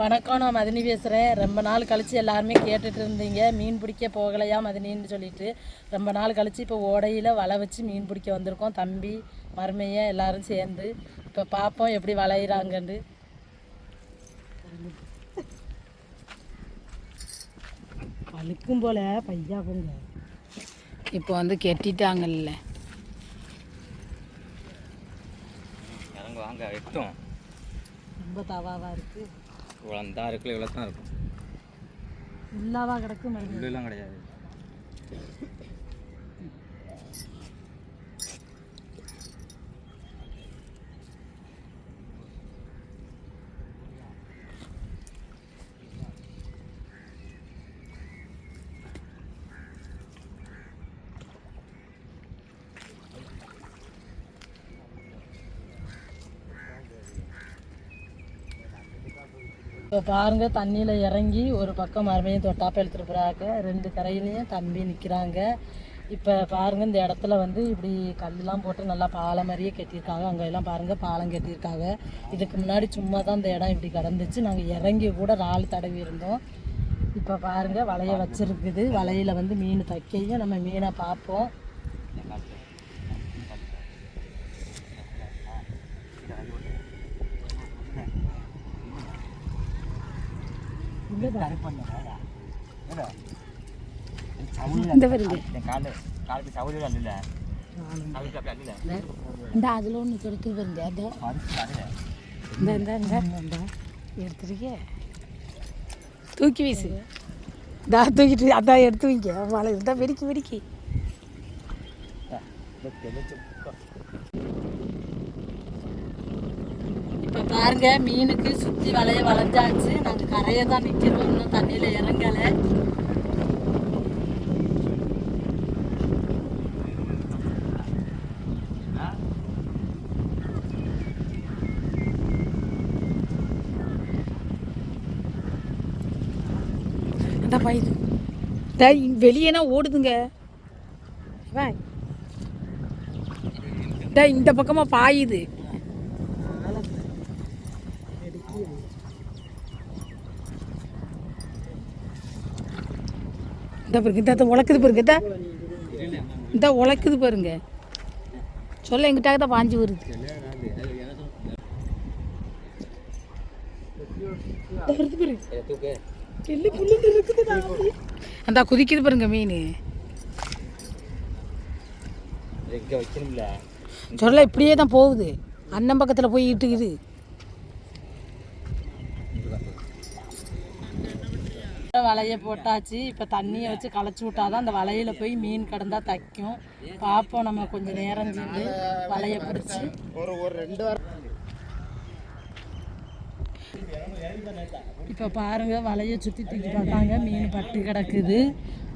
வணக்கம் நான் மதினி பேசுகிறேன் ரொம்ப நாள் கழித்து எல்லாருமே கேட்டுட்டு இருந்தீங்க. மீன் பிடிக்க போகலையா மதினின்னு சொல்லிட்டு. ரொம்ப நாள் கழித்து இப்போ ஓடையில் வலை வச்சு மீன் பிடிக்க வந்திருக்கோம். தம்பி மருமையை எல்லாரும் சேர்ந்து. இப்போ பார்ப்போம் எப்படி வளையிறாங்கன்னு. பழுக்கும் போல பையா போங்க. இப்போ வந்து கெட்டிட்டாங்கல்ல. வாங்க எட்டும் ரொம்ப தவாவாக இருக்குது இவ்வளோ தான் இருக்குல்ல இவ்வளோ தான் இருக்கும். உள்ளாவா கிடக்கு மருமை உள்ளெல்லாம் கிடையாது. இப்போ பாருங்க தண்ணியில் இறங்கி ஒரு பக்கம் மறுபடியும் தொட்டாப்ப எடுத்துகிட்டு போகிறாங்க ரெண்டு கரையிலையும் தம்பி நிற்கிறாங்க இப்போ பாருங்கள் இந்த இடத்துல வந்து இப்படி கல்லாம் போட்டு நல்லா பாலம் மாதிரியே கட்டியிருக்காங்க. அங்கே எல்லாம் பாருங்கள் பாலம் கட்டியிருக்காங்க. இதுக்கு முன்னாடி சும்மா தான் இந்த இடம் இப்படி கிடந்துச்சு. நாங்கள் இறங்கி கூட ரால் தடவி இருந்தோம். இப்போ பாருங்க வலையை வச்சுருக்குது. வலையில் வந்து மீன் தைக்கையும் நம்ம மீனை பார்ப்போம். இந்த அதில் ஒன்று கொடுத்து வருங்க அதோ. இந்த இந்த இந்த. எடுத்துருக்கே தூக்கி வீசு. தா தூக்கிட்டு அதான் எடுத்து வைக்க மழை இருந்தால் வெடிக்கி வெடிக்கி. இப்போ பாருங்க மீனுக்கு சுற்றி வலைய வளைஞ்சாச்சு. நாங்கள் கரையை தான் நிற்கிறோம் இன்னும் தண்ணியில் இறங்கலை. அந்த வெளியேனா ஓடுதுங்க? இந்த பக்கமாக பாயுது. இந்த பாருங்க இந்த உழைக்குது பாருங்க இந்த இந்த உழைக்குது பாருங்க. சொல்ல எங்கிட்டாக தான் பாஞ்சு வருது. அந்த குதிக்குது பாருங்க மீன். சொல்ல இப்படியே தான் போகுது. அண்ணன் பக்கத்தில் போய் இட்டுக்குது. வலையை போட்டாச்சு. இப்போ தண்ணியை வச்சு களைச்சி விட்டாதான் அந்த வலையில போய் மீன் கிடந்தா தைக்கும். பார்ப்போம் நம்ம கொஞ்சம் நேரம் சென்று வலையை பிடிச்சி. இப்போ பாருங்க வலையை சுற்றி தூக்கி பார்த்தாங்க. மீன் பட்டு கிடக்குது.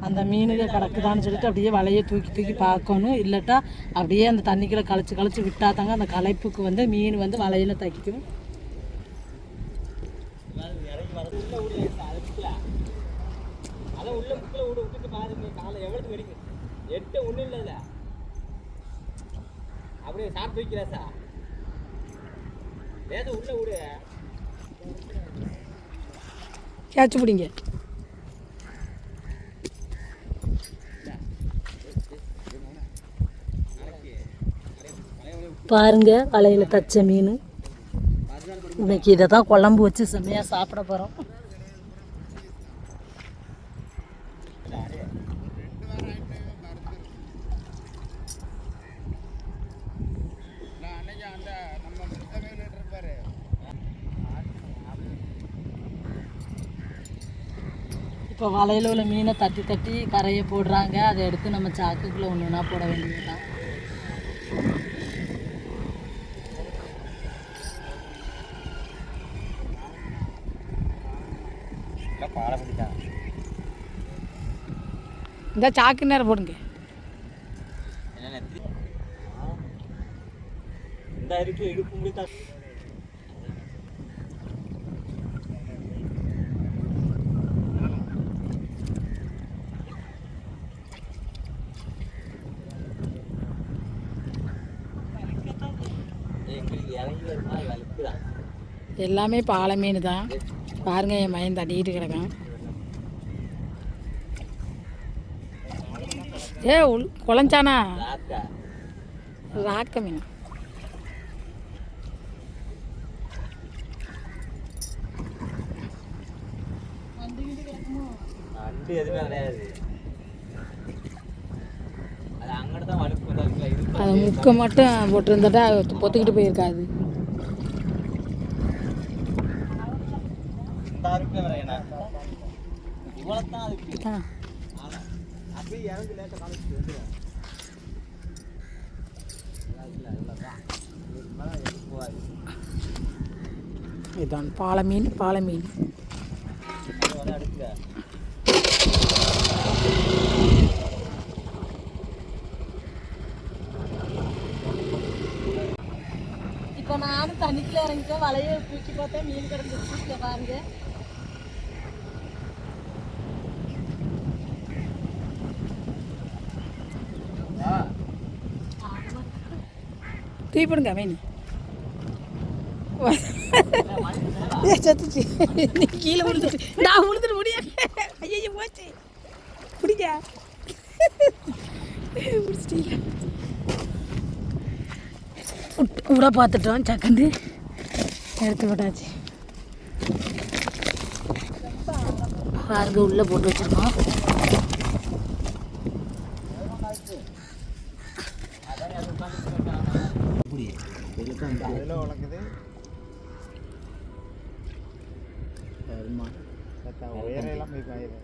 அந்த மீனுக கிடக்குதான்னு சொல்லிட்டு அப்படியே வலையை தூக்கி தூக்கி பார்க்கணும். இல்லட்டா அப்படியே அந்த தண்ணிக்குள்ளே களைச்சி களைச்சி விட்டாதாங்க அந்த களைப்புக்கு வந்து மீன் வந்து வலையில் தைக்கும். அதான் உள்ள விடு விட்டுட்டு பாருங்க. காலை எவ்வளவு வெடிங்க? எட்டு ஒன்றும் இல்லைல்ல. அப்படியே சாப்பிட்டு வைக்கிறா சார். லேசா உள்ள விடு. கேட்ச் பிடிங்க. பாருங்க வலையில் தச்ச மீன். இன்னைக்கு இதை தான் குழம்பு வச்சு செம்மையாக சாப்பிட போகிறோம் இப்போ வலையில் உள்ள மீனை தட்டி தட்டி கரையை போடுறாங்க. அதை எடுத்து நம்ம சாக்குக்குள்ளே ஒன்று ஒன்றா போட வேண்டியதுதான். இந்த சாக்கு நேரம் போடுங்க. இந்த இருக்கு இடுப்பு முடித்தா எல்லாமே பாலை மீன் தான். பாருங்க என் மயன் தட்டிக்கிட்டு கிடக்கான். ஏ உள் குழஞ்சானா? ராக்கா ராக்க மீன் அண்டு எதுவுமே கிடையாது. அது தான் முக்க மட்டும் போட்டிருந்தாட்டா பொத்துக்கிட்டு போயிருக்காது. இந்த பாலமீன் அடுத்த இவ்வளோ தான் அதுக்கு ஆ ஆனா அப்படியே இறங்கி லேட்டாக காமிச்சு வந்துடும் இல்லை இல்லை தான் இதுக்கு மேலே எதுவும் போகாது இதுதான் பாலை மீன் பாலை மீன் அதை வந்து அடுக்கல இப்போ நானும் தண்ணிக்குள்ள இறங்கிட்டேன் வலையை தூக்கி பார்த்தா மீன் கிடந்துச்சு இங்க பாருங்க. தூக்கிடுங்க வேணி சத்துச்சு. நீ கீழே விழுந்துட்டு நான் விழுந்துட்டு முடியாது ஐயோ போச்சு. பிடிக்கா? பிடிச்சிட்டீங்க உட பார்த்துட்டோம் சக்கண்டு எடுத்து விட்டாச்சு பாருங்க உள்ளே போட்டு வச்சுருக்கோம். அதில் உனக்குது உயரெல்லாம் போய் பாயுது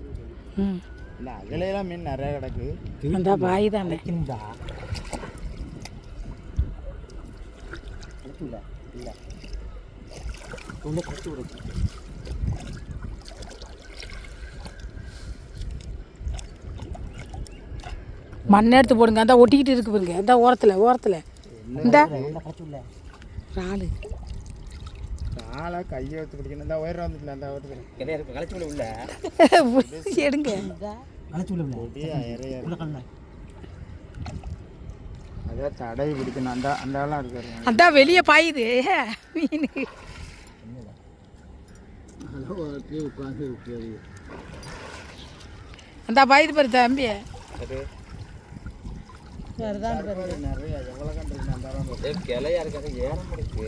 ம். இல்லை அதுல எல்லாம் மீன் நிறைய கிடக்கு அந்த. பாய் தானே இல்ல இல்ல உள்ள கட்டி விடுச்சு மண் எடுத்து போடுங்க. அந்த ஒட்டிக்கிட்டு இருக்கு பாருங்க. இந்த ஓரத்தில் ஓரத்தில். இந்த. இறாலு. ஆளா கையை வச்சு பிடிக்கணும். இந்த உயரம் வந்துட்டு அந்த கிடையாது உள்ள உள்ள. எடுங்க. உள்ள. அதான் தடவி பிடிக்கணும். அந்த அந்த ஆளாம் இருக்காரு அதான் வெளியே பாயுது. மீன். அந்த பாயுது பாரு தம்பி கிளையா இருக்காது ஏறம் இருக்கு.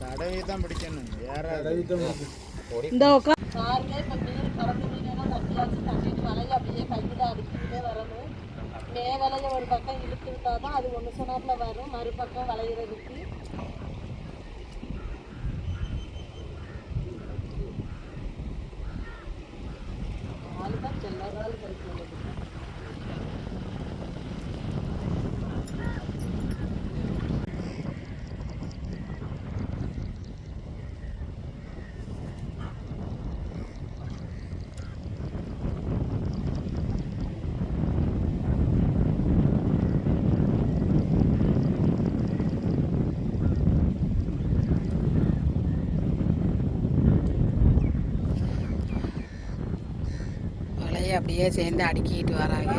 தடவி தான் பிடிக்கணும். ஏற இந்த உட்கா பாருங்க இப்போ மீன் கடந்து மீனெல்லாம் தட்டியாச்சு தட்டிட்டு வலையை அப்படியே கையில் அடிக்கிட்டே வரணும். மே வலையை ஒரு பக்கம் இழுத்து விட்டால் தான் அது ஒன்று சொன்னாப்புல வரும் மறுபக்கம் வளையிறதுக்கு ஆளு தான் செல்லாதாலும் கிடைக்கும் வலையை அப்படியே சேர்ந்து அடுக்கிட்டு வராங்க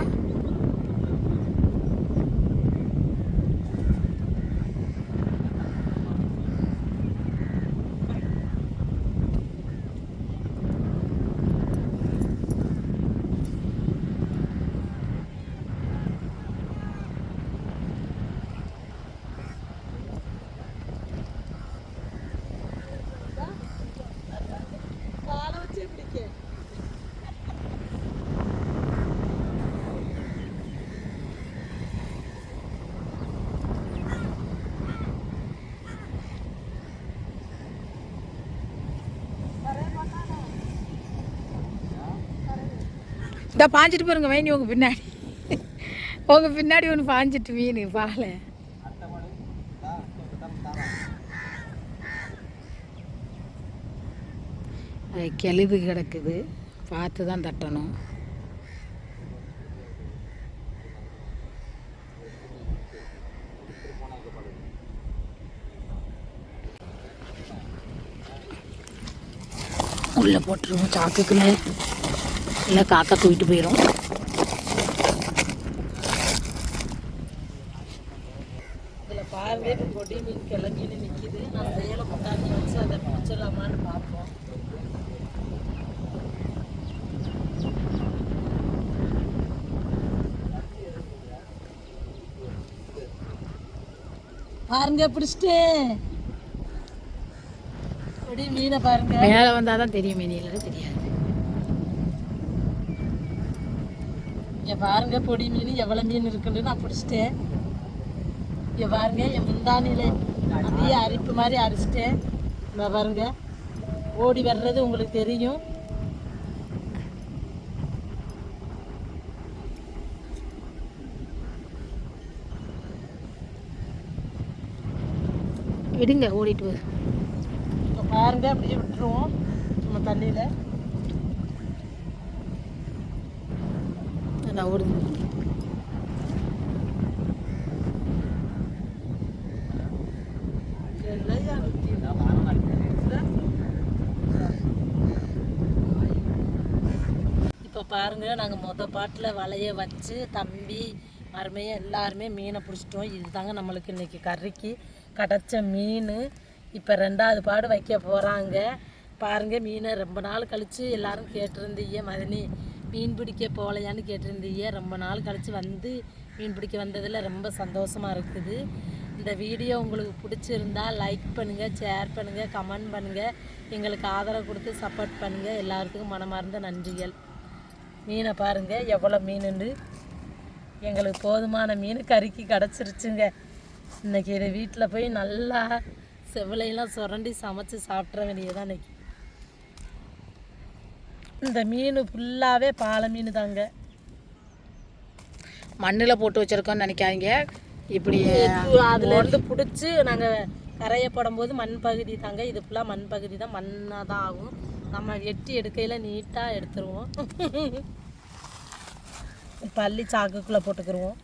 காலை வச்சு பிடிக்க இதை பாஞ்சிட்டு பாருங்க வேணி உங்கள் பின்னாடி. உங்கள் பின்னாடி ஒன்று பாஞ்சிட்டு மீன் பாலை அது கெழுது கிடக்குது. பார்த்து தான் தட்டணும். உள்ளே போட்டுருவோம் சாக்குக்குள்ளே. இல்லை காக்கா தூக்கிட்டு போயிடும் இதில் பாருங்க இப்போ கொடி மீன் கிளம்பின்னு நிற்கிது அந்த ஏழை கொண்டாடி அதை பிடிச்சிடலாமான்னு பார்ப்போம். பாருங்க பிடிச்சிட்டு. கொடி மீனை பாருங்க. மேலே வந்தால் தான் தெரியும் மீனில் தெரியாது. இங்க பாருங்க பொடி மீன் எவ்வளவு மீன் இருக்குன்னு நான் பிடிச்சிட்டேன். இங்க பாருங்க என் முந்தானில அப்படியே அரிப்பு மாதிரி அரிச்சிட்டேன். இங்க பாருங்க ஓடி வர்றது உங்களுக்கு தெரியும். விடுங்க ஓடிட்டு வரு இப்போ பாருங்க அப்படியே விட்டுருவோம் நம்ம தண்ணியில. நான் ஓடுது. இப்போ பாருங்க நாங்கள் மொதல் பாட்டில் வலையை வச்சு தம்பி மருமையை எல்லாருமே மீனை பிடிச்சிட்டோம். இதுதாங்க நம்மளுக்கு இன்றைக்கி கறிக்கு கிடச்ச மீன். இப்போ ரெண்டாவது பாடு வைக்க போகிறாங்க பாருங்கள் மீனை ரொம்ப நாள் கழித்து எல்லோரும் கேட்டிருந்தீங்க மதினி. மீன் பிடிக்க போகலையான்னு கேட்டிருந்தீங்க. ரொம்ப நாள் கழித்து வந்து மீன் பிடிக்க வந்ததில் ரொம்ப சந்தோஷமாக இருக்குது. இந்த வீடியோ உங்களுக்கு பிடிச்சிருந்தா லைக் பண்ணுங்கள் ஷேர் பண்ணுங்கள் கமெண்ட் பண்ணுங்கள் எங்களுக்கு ஆதரவு கொடுத்து சப்போர்ட் பண்ணுங்கள் எல்லாத்துக்கும் மனமார்ந்த நன்றிகள். மீனை பாருங்கள் எவ்வளோ மீனுண்டு எங்களுக்கு போதுமான மீன் கறிக்கு கிடச்சிருச்சுங்க. இன்னைக்கு இதை வீட்டில் போய் நல்லா செவலையெல்லாம் சுரண்டி சமைச்சு சாப்பிட்ற வேண்டியதான் இன்றைக்கி இந்த மீன் ஃபுல்லாகவே பாலை மீன் தாங்க. மண்ணில் போட்டு வச்சிருக்கோம்னு நினைக்காதீங்க. இப்படி அதுல இருந்து பிடிச்சி நாங்கள் கரையை போடும்போது மண் பகுதி தாங்க. இது ஃபுல்லாக மண் பகுதி தான். மண்ணாக தான் ஆகும். நம்ம வெட்டி எடுக்கையில் நீட்டாக எடுத்துருவோம். பள்ளி சாக்குக்குள்ளே போட்டுக்கிருவோம்.